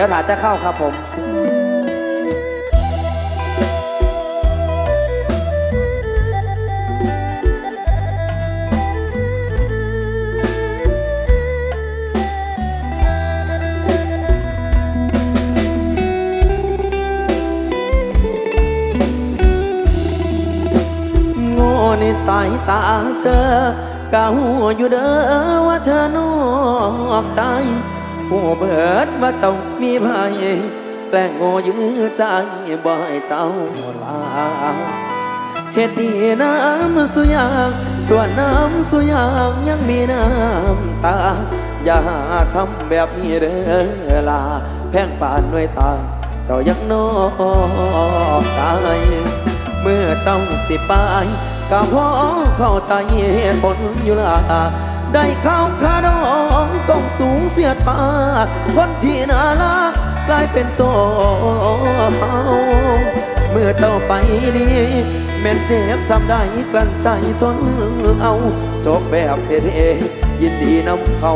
ดี๋ยวถาจะเข้าครับผมโง่ในสายตาเธอกะหูอยู่เด้อว่าเธอนอกใจหูเบิดว่าเจ้า มีภัยแกล้งโง่ยื้อใจบ่ให้เจ้าลาเหตุดีน้ำสุยางส่วนน้ำสุยางยังมีน้ำตา อย่าทำแบบนี้เด้อลา แพงปานด้วยตา เจ้ายังนอกใจ เมื่อเจ้าสิไปก็พอเข้าใจเหตุผลอยู่ละ ได้เข้าคาดองต้องสูงเสียตาคนที่น่ารักกลายเป็นตัวเฮาเมื่อเจ้าไปดีแม่นเจ็บซ้ำได้กลั้นใจทนเอาจบแบบเท่ๆยินดีนำเขา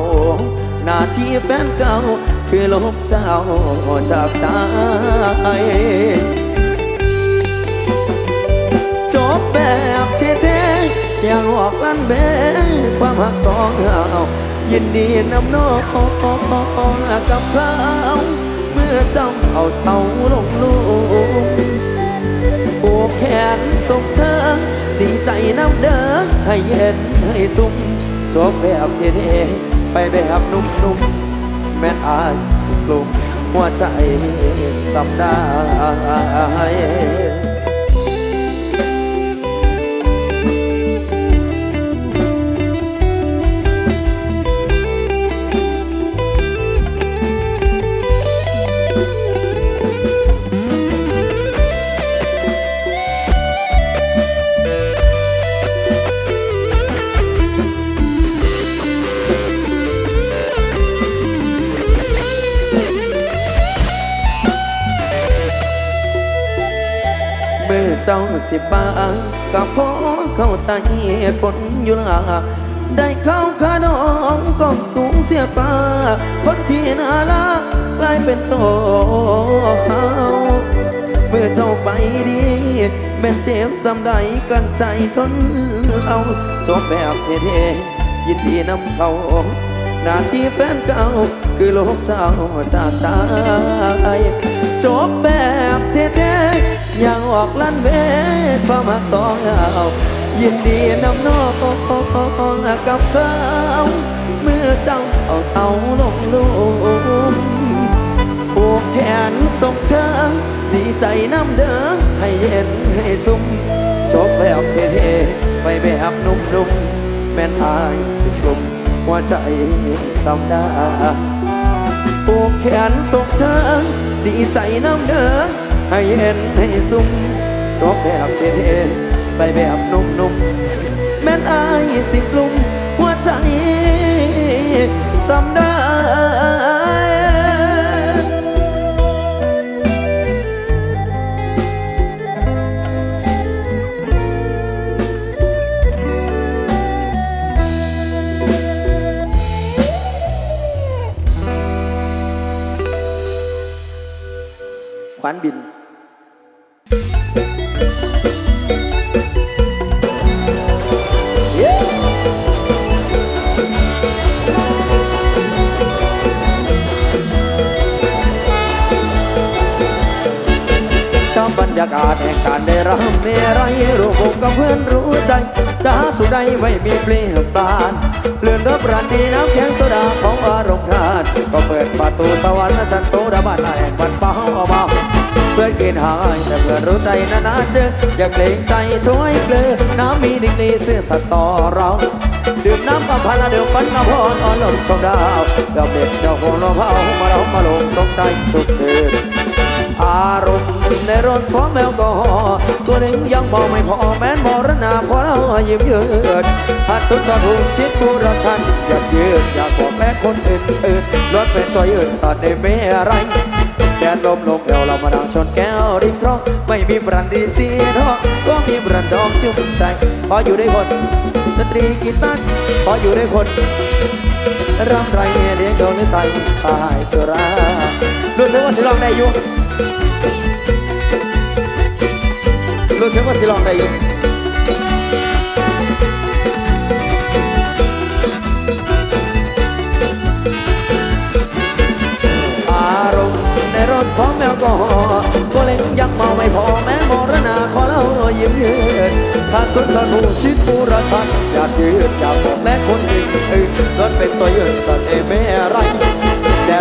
หน้าที่แฟนเก่าคือลบเจ้าจากใจจบแบบ อย่างออกลั่นเบความหักสองเรายินดีนำน้องกับเขาเมื่อจ้าเอาเสาลงลุมผูกแขนส่งเธอ ดีใจน้ำเด้อให้เย็นให้สุ่มจบแบบเท่ๆไปแบบนุ่มๆ แม่นอายสิกลุ่มหัวใจสำได้ จ้าสิบางก็พอเข้าใจคนอยู่ละได้เข้าคาดองก้องสูงเสียป้า คนที่น่ารักกลายเป็นโตเฮาเมื่อเจ้าไปดี แม่เจ็บซ้ำใดกันใจทนเอาจบแบบเท่ๆยินดีนำเขาหน้าที่แฟนเก่าคือโลกเจ้าจากใจจบแบบ อย่างออกลั่นเวความหักสองเรายินดีนำน้องกับเขาเมื่อเจ้าเอาเสาลงลุมผูกแขนส่งเธอดีใจน้ำเด้อให้เย็นให้สุ่มจบแบบเท่ๆไปแบบนุ่มๆแม่นอายสิกลุ่มหัวใจสำได้ผูกแขนส่งเธอดีใจน้ำเด้อ ให้เห็นให้สุ่มจบแบบเท่ๆไปแบบนุ่มๆแม่นอายสิกลุ่มหัวใจสำได้ ได้รำเมรัยรู้วงกับเพื่อนรู้ใจจะหาสุดใดไม่มีเปลี่ยนปลานเลื่อนรับรันดีน้ำแข็งโซดาของอารมณ์คราดก็เปิดประตูสวรรค์และฉันโซดาบ้านแห่งวันเป้าเบาเพื่อนกินหายแต่เพื่อนรู้ใจนานๆเจออย่าเกรงใจถ้วยเกลือน้ำมีดิ่งดีซื่อสัตย์ต่อเราดื่มน้ำกับพันละเดียวฟันกับพรอ่อนลมชมดาวดอกเด็ดดอกโหนเผามาเรามาลงสมใจทุกคืน อารมณ์ในรถพอมแอลกอฮอตัวหนึ่งยังมองไม่พอแม้นมรณาพอเรายิ้มยืดหัดสุดตอนหูชิดกูเราชันอยากยืดอยากบอกแม้คนอื่นอื่นรถเป็นตัวยืนสอดได้ไม่อะไรแดดลมลงเอวเรามาดังชนแก้วริมเพราะไม่มีบรันดีเสียทอก็มีบรันดองชุ่มใจขออยู่ได้คนดนตรีกีตาร์ขออยู่ได้คนรำไรเลี้ยงดวงในใจสายสุรารู้สึกว่าสิลองได้อยู่ รู้สึกว่าสิลองได้อยู่อารมณ์ในรถพร้อมแอลกอฮอล์ก็เล่นยังเมาไม่พอแม้มรณาขอเล่ายิ้มยืนถ้าสุดทะลุชิดบูรชันอยากยืนอยากบอกแม้คนอื่นอื่นรถเป็นตัวยืนสัตว์เอไม่อะไร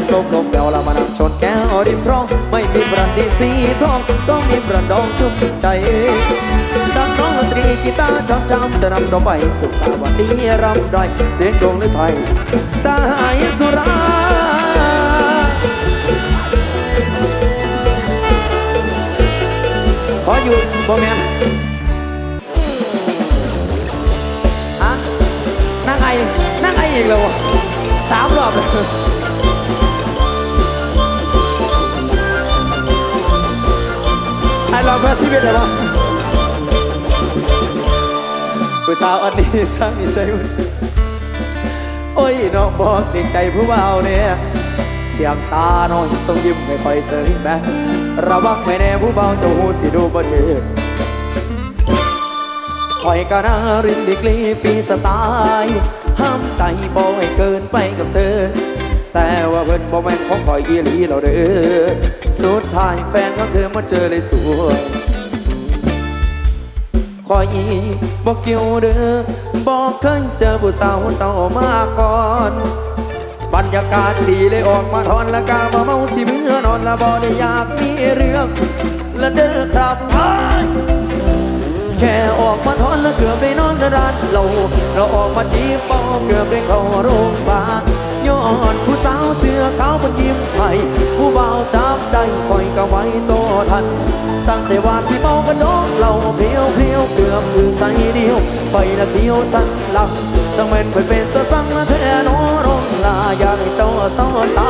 แดดลมลมเดาละมานั่งชนแก้วริมคลอง ไม่มีประดีสีทอง ต้องมีประดองชุ่มใจดังน้องดนตรีกีตาร์ชอบจำจะนำเราไปสุขตาวันนี้รำได้เลี้ยงดวงหรือไทยสายสุราขออยู่บ่แมนอะนั่งไอนั่งไออีกแล้ววะสามรอบเลย ไอรอบเพื่อชีวิตเลยวะผู้สาวอันนี้สร้างนิสัยมันโอ้ยน้องบอกเด็กใจผู้เบาเนี่ยเสียงตาน้อยทรงยิ้มไม่ค่อยเสยแบนระวังไม่แน่ผู้เบาเจ้าหูสิดูบ่เจอคอยกะนารินดิกลีปีสไตล์ห้ามใจบ่ให้เกินไปกับเธอ แต่ว่าเพิ่นบ่แม่นของคอยอีหลีเราเด้อสุดท้ายแฟนของเธอมาเจอเลยสวยคอยอีบอกเกี่ยวเด้อบอกเคยเจอผู้สาวเจ้ามาก่อนบรรยากาศดีเลยออกมาทอนละกามาเมาสิเมื่อนอนละบอได้อยากมีเรื่องและเด้อครับอ้ายแค่ออกมาทอนล้วเกือบได้นอนร้านเราเราออกมาจีบปอเกือบได้เข้าโรงพยาบาล ย้อนผู้สาวเสื้อขาวมันยิ้มให้ผู้บ่าวจับได้คอยก็ไว้โตทัน ตั้งใจว่าสิเมากันน้องเราเพียวเพียวเกือบถึงใจเดียวไปละเสียวสันหลังจังแม่นเพิ่นเป็นตัวสั่งละแท้โนรองลาอยากให้เจ้าสอสา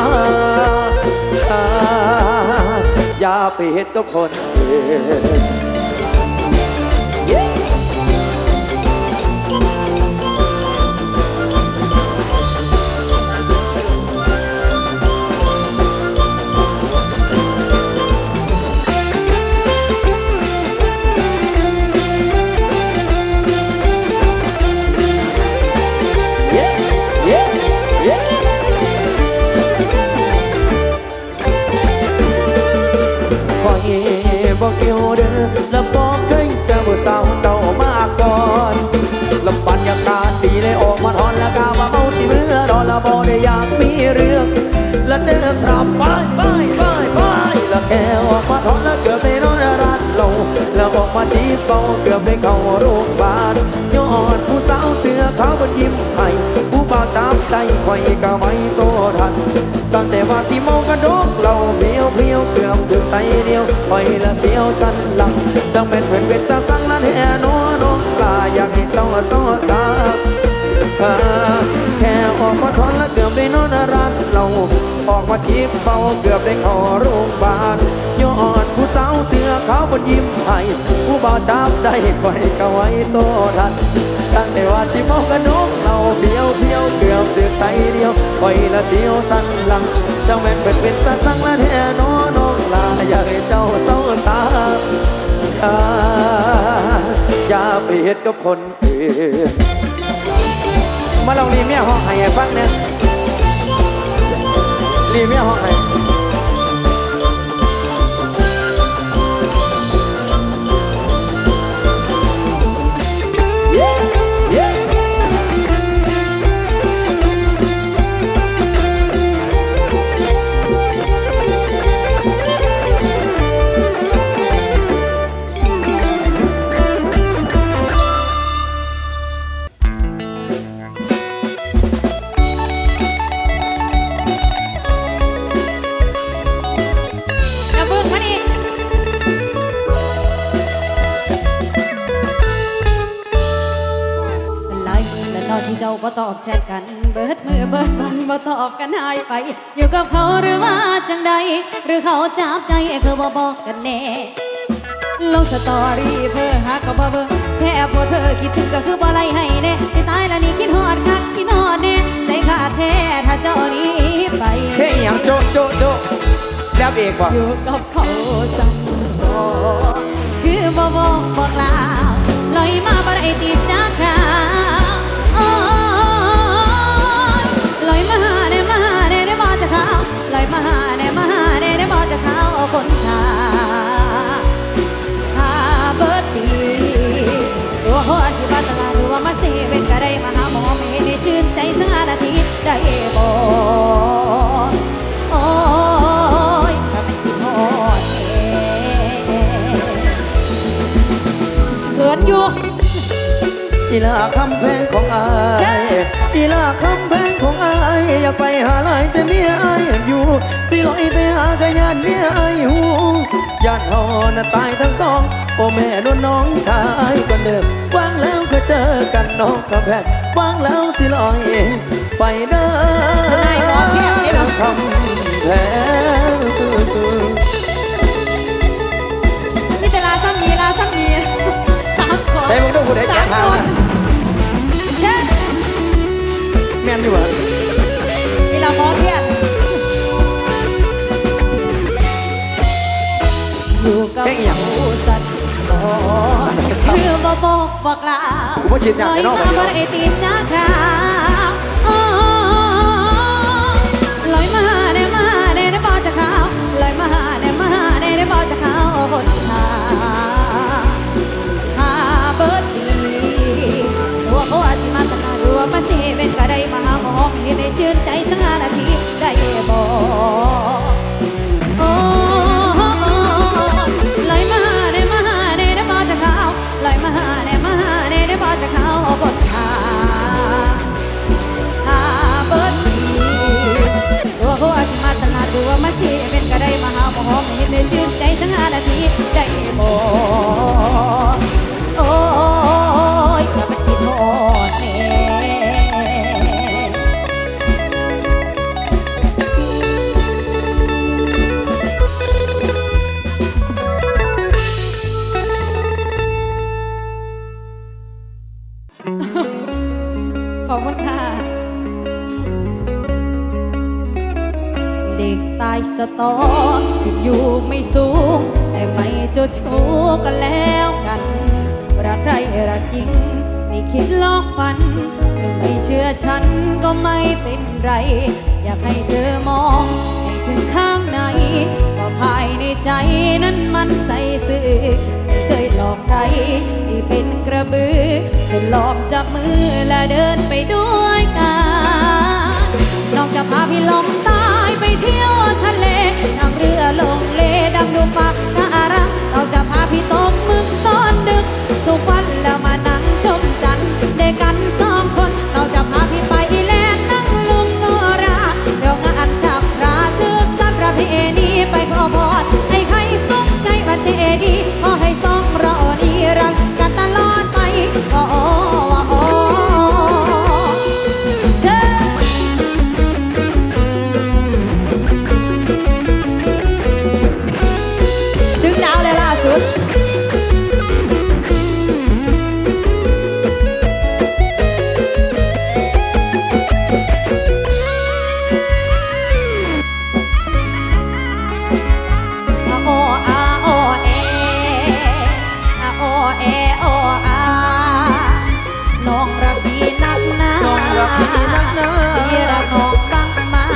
อย่าไปเฮ็ดกับคนอื่น ยวเด้อและบอกเคยเจอผู้สาวเจ้ามาก่อนลำบรรยากาศดีเลยออกมาทอนและกามาเมาสิเมื่อนอละบอได้อยากมีเรื่องและเดินครับไปไปไปไปและแค่ออกมาทอนและเกือบได้นอนร้านเราแล้วออกมาจีบเฝ้าเกือบได้เข้าโรงพยาบาลย้อนผู้สาวเสื้อขาวมันยิ้มให้ผู้บ่าวจับใจคอยก็ไม่โตทันตั้งใจว่าสิเมากระดก ยวเกือบถึงใส่เดียวปล่อยละเสียวสันหลังจังเป็นเพื่อนเป็นตาสังนั้นแห่นอน้องลาอยากให้เจ้าสอสาอ่าแค่ออกมาทอนและเกือบได้นอนร้านเราออกมาจีบเบาเกือบได้ข้าโรงพยาบาลย้อนผู้สาวเสื้อขาวบนยิ้มให้ผู้บ่าวจับได้คอยก็ไว้โตทันตั้งแต่ว่าสิเมากระนกเราเพียวเพียวเกือบถึงใจเดียวปล่อยละเสียวสันหลังเจ้าแม่นเป็นเป็นตาสังละแท้นอน้ อยากให้เจ้าเศร้าสาอ่าอย่าไปเฮ็ดกับคนอื่นมาลองรีเมียห้องให้ฟังเนี่ยรีเมียห้องให้ ตอนที่เจ้าบ่ตอบแชทกัน เบิดมือเบิดวันบ่ตอบกันหายไป อยู่กับเขาหรือว่าจังใด หรือเขาจับใจคือบ่บอกกันแน่ลงสตอรี่เพื่อหาก็บ่เบิ่งแค่พอเธอคิดถึงก็คือบ่ไล่ให้แน่สิตายแล้วนี่คิดฮอดคักคิดฮอดแน่ใจขาดแท้ถ้าเจ้าหนี้ไปเฮ้ยอย่างโจะโจะโจะแล้วเอกบ่อยู่กับเขาสั่งบอกคือบ่บอกบอกลาลอยมาบ่ได้ติดจากคร ได้บ่โอ้ยก็ไม่คิดฮอดเเขินอยู่อีลาคำแพงของอายอีลาคำแพงของอายอยากไปหาหลายแต่เมียอายอยู่สิลอยไปหากะยานเมียอายหูยานเฮาน่ะตายทั้งสองโอ้แม่นวลน้องทายก่อนเดิมวางแล้วก็เจอกันน้องคำแพงวางแล้วสิลอย ไปเด้อได้ขอเพียงนี้เหรอ คำแพงมีแต่ลาซ้ำมีลาซ้ำมีสามคนใส่มึงต้องผู้ใดแก่ทางสมคนนะเช่แม่นอยู่เหรอมีลาขอเพียงอยู่กับเขาสัตว์ บ่คือบ่บอกบอกลากูบ่คิดอยากจะนอกลไปอยมาเนาะบ่ได้ติดจากคราวอ๋อลอยมาได้มาได้ได้บ่จะเขาลอยมาได้มาได้ได้บ่จะเขาคนทางหาเบิดดีรัวเขาอาจสิมาสนารัวมาเสเป็นก็ได้มาหาหมอไม่ได้ชื่นใจสักห้านาทีได้บ่โอ้ มาสนารัวมาเสเป็นก็ได้มาหาหมอไม่ได้ชื่นใจสักห้านาทีได้บ่โอ้ยก็มันคิดฮอดแน่ขอบคุณค่ะายสตอถึงอยู่ไม่สูง แต่ไม่เจ้าชู้กันแล้วกันรักใครรักจริง ไม่คิดลอกฟัน ไม่เชื่อฉันก็ไม่เป็นไร อยากให้เธอมองให้ถึงข้างในว่าภายในใจนั้นมันใส่ซื่อไม่เคยหลอกใครที่เป็นกระบือจะหลองจับมือและเดินไปด้วยกันนองจะพาพี่ลงใต้ ไปเที่ยวทะเลนั่งเรือลงเลดำดูปลาการังน้องจะพาพี่ตกมึกตอนดึก ทุกวันแล้วมา น้องรักพี่นักหนาพี่รักน้องบังมาก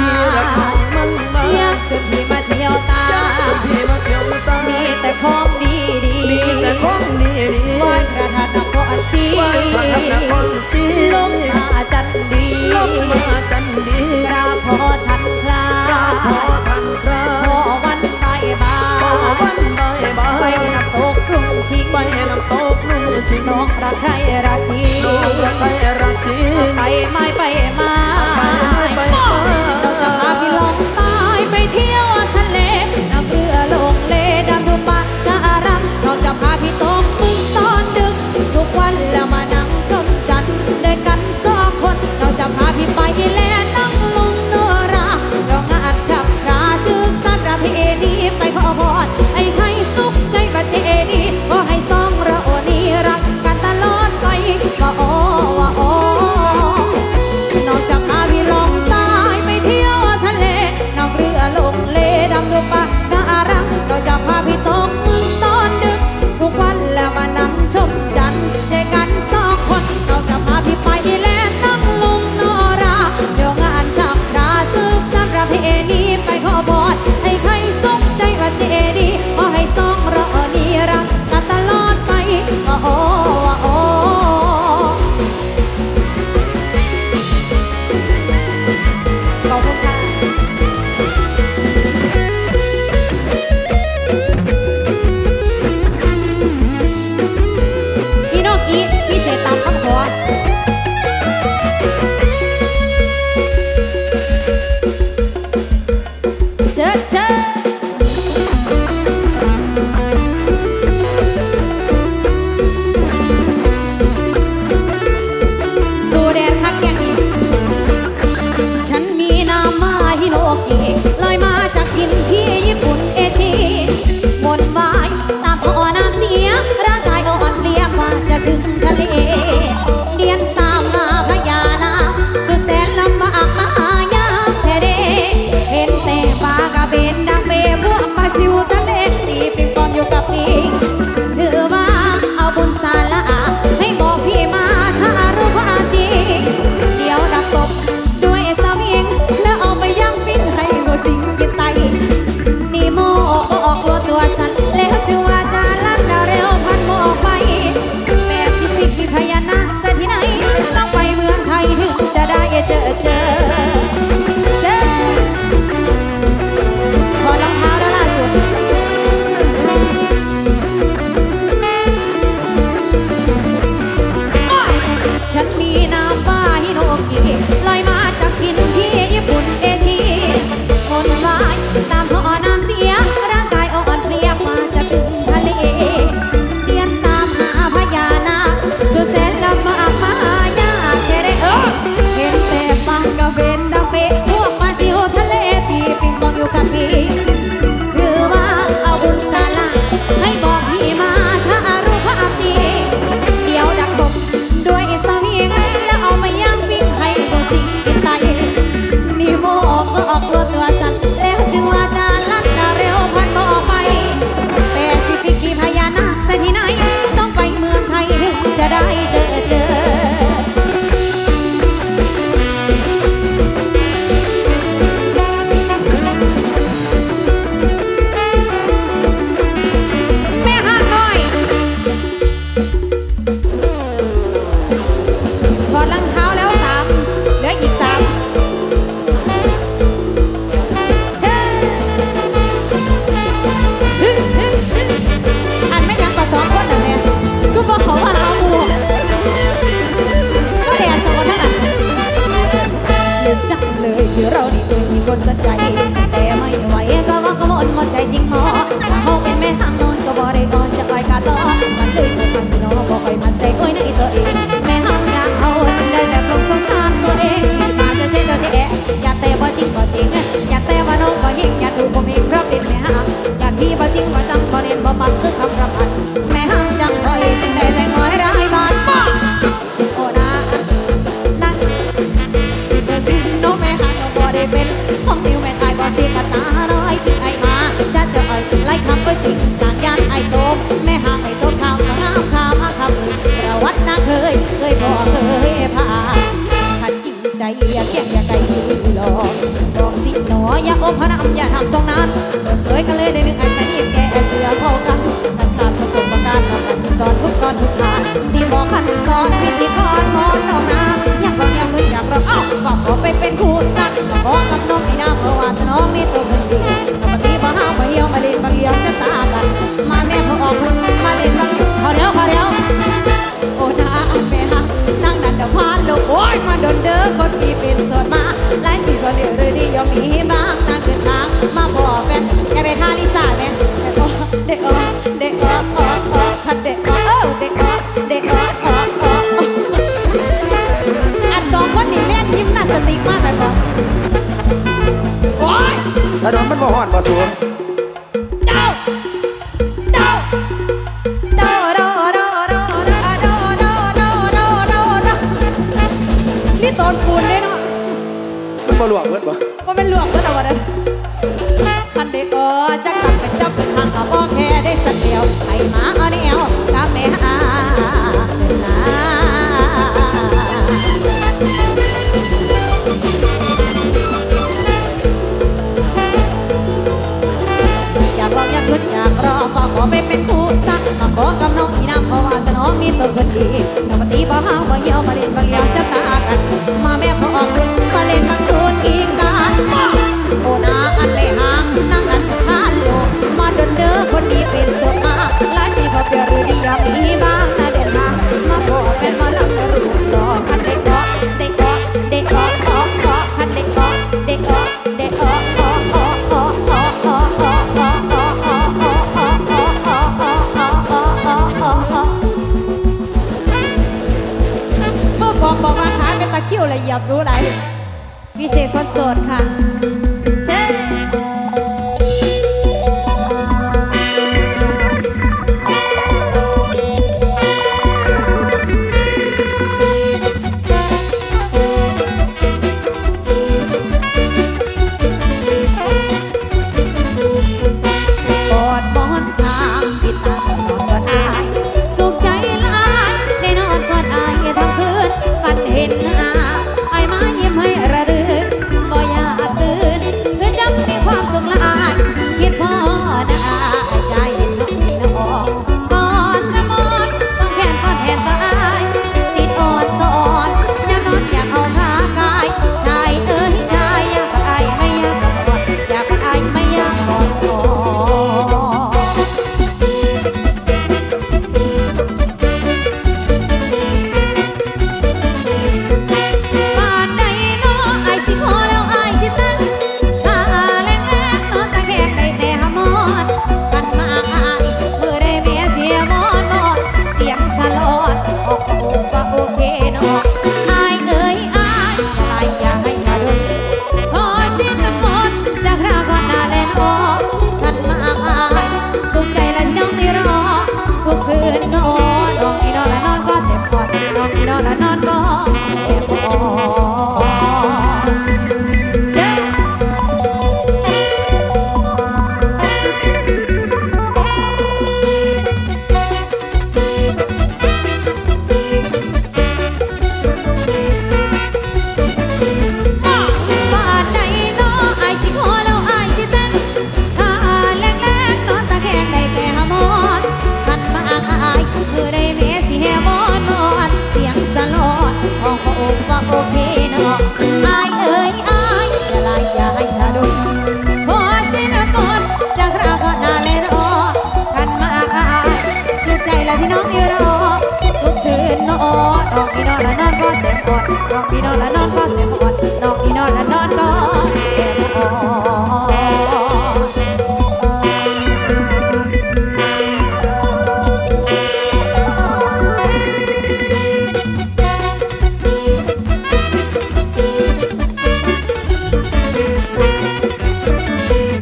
น้องมายากชวนพี่มาเที่ยวตาพี่มาเที่ยวตามีแต่ของดีดีมีแต่ของดีดีวันกระทานนครศรีวันพระธรรมนครศรีลมมาจันดีลมมาจันดีกราบพอทันคลาพอทันคราพอวัน บ้าวันบ่ายบ่าไปยน้ำตกลุ่มชิงไปน้ำตกลุ่มชิงน้องรักใครรักทีน้องรักใครรักจริงไปไม่ไปมาไปไม่ไปมา เกลียเก็บอย่าไกลที่หลอกลอกสิหนออย่าอมพระน้ำอย่าทำทรงนั้นเปิผยกันเลยในหนึ่งไอ้ใช้เอ็ดแกเสือพอกันกันขาดประการณ์กับสิสอนทุกตอนทุกทางสีบอกขั้นตอนวิธีกรมอนสองน้ำอยากลองอยากลุ้นอยากรองอ้าวบอก็ขอไปเป็นคู่รักบอกกับน้องนี่นะเพราะว่าน้องนี่ตัวคนดีกับปฏิบัติห้ามมาเยี่ยวมาเล่นมาเยี่ยมจะตาย เด้อคนที่เป็นสดมาหลายที่ก็เดือดเลยดียอมมีบ้างนางเกินทางมาบอกแฟนแกไปท่าลิซ่าแม่เด็กออกเด็กออกเด็กออกออกออกคันเด็กออกเออเด็กออกเด็กออกออกออกอันสองคนนี่เล่นยิ้มน่าสติกมากเลยบอสโอ้ยถนนมันบ่ห่อนบ่สูง ตอนปูนได้เนาะมันมาหลวงเบิดปะมันเป็นหลวงก็แต่วันนั้นคันได้เออจะกลับเป็นจับเป็นทางกับบ่แค่ได้สักเดียวไอ้หมาเอาแนวตามแม่อาอยากบอกอยากรุดอยากรอบอกขอไปเป็นผู้สาว บอกกับน้องอีน้ำเพราะว่าจะน้องมีตัวคนดีนต่ปฏิบ่ห้าวบ่เหี่ยวมาเล่นบางเหี่ยวจะตากัน มาแม่พอออกรุ่นมาเล่นบางสูนย์กิงกานโอ้นาอันไม่ห่างนั่งนั้นฮัลโหลมาเดินเด้อคนดีเป็นสุดมาหลายปีพอเปลี่ยนดีอย่างนี้บ้างนะเดินมามาบอกป็นมาลังสรุปต่อกัน ยับรู้ไหพิเศษคนโสดค่ะ